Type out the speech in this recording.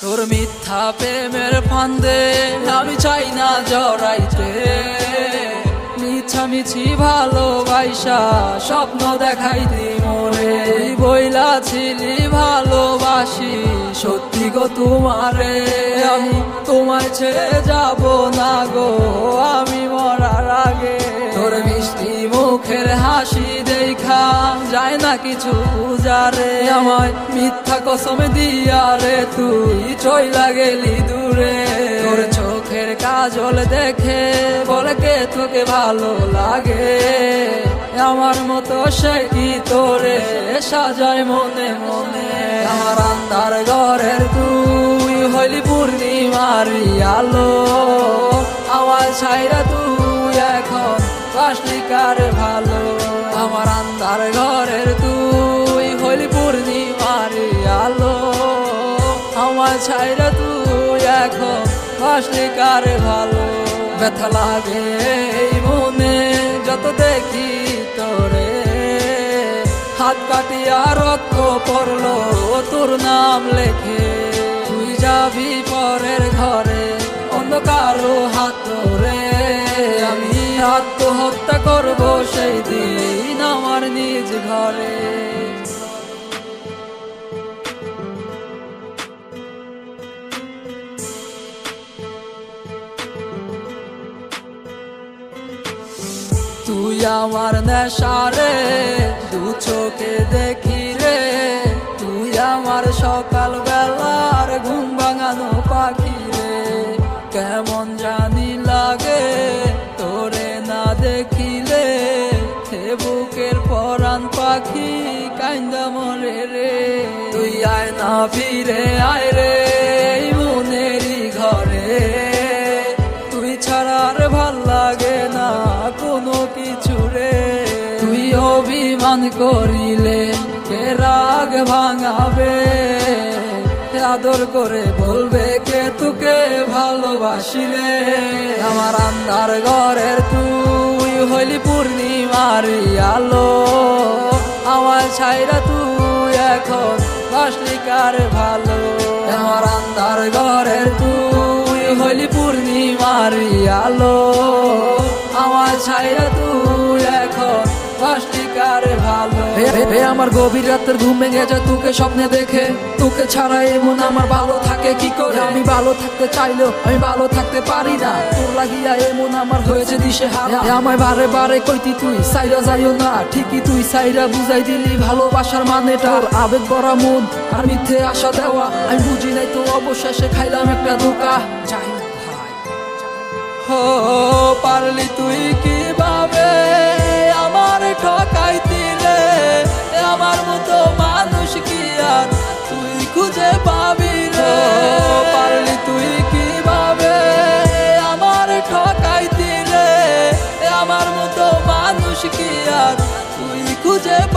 তোর মিথ্যা প্রেমের ফান্দে আমি চাই না জড়াইতে। মিছামিছি ভালোবাসা, স্বপ্ন দেখাইতি মোরে তুই বইলা ছিলি ভালোবাসি, সত্যি গো তোমারে। আমি তোমায় ছেড়ে যাব না গো, আমি মরার আগে। তোর মিষ্টি মুখের হাসি দেখা যায় না কিছু। বুঝারে আমায় মিথ্যা কসম দিয়া রে তুই চইলা গেলি দূরে। তোর চোখের কাজল দেখে বলে কে তোকে ভালো লাগে? আমার মতো সে কি তোরে সাজায় মনে মনে? আমার আন্ধার ঘরের তুই হইলি পূর্ণিমারি আলো। আমার ছাইরা তুই এখন বাসলি ভালো? আমার আন্ধার ঘরের তুই বাসলি কার ভালো? ব্যথা লাগে মনে, যত দেখি তোরে। হাত কাটিয়া রক্ত পড়ল তোর নাম লেখে। তুই যাবি পরের ঘরে অন্ধকার হাত ধরে আমি আত্মহত্যা করব সেই দিন আমার নিজ ঘরে। তুই আমার নেশারে দু চোখে দেখি রে। তুই আমার সকাল বেলার ঘুম ভাঙানো পাখি রে। কেমন জানি লাগে তোরে না দেখিলে সে বুকের পরাণ পাখি কান্দা মরে রে। তুই আয় না ফিরে, আয় রে। অভিমান করিলে কে রাগ ভাঙাবে? আদর করে বলবে কে তোকে ভালোবাসিলে? আমার আন্ধার ঘরের তুই হইলি পূর্ণিমারি আলো। আমার ছাইরা তুই এখন বাসলি কার ভালো? আমার আন্ধার ঘরের তুই হইলি পূর্ণিমারি আলো। আমার ছাইরা তুই এখন বাসলি কার ভালো। আমার গভীর রাতের ঘুম ভেঙে যায় তোকে স্বপ্নে দেখে। তোকে ছাড়া এমন আমার ভালো থাকে কি করে? আমি ভালো থাকতে চাইলেও আমি ভালো থাকতে পারি না। তোর লাগিয়া এমন আমার হয়েছে দিশে হারা আমায় বারে বারে কইতি তুই সাইরা যাইও না। ঠিকই তুই সাইরা বুঝাই দিলি ভালোবাসার মানেটা। তোর আবেগ ভরা মন আর মিথ্যে আশা দেওয়া। আমি বুঝি নাই তো অবশেষে খাইলাম একটা ধোকা। যাই ভাই হো পারলি তুই কীভাবে রে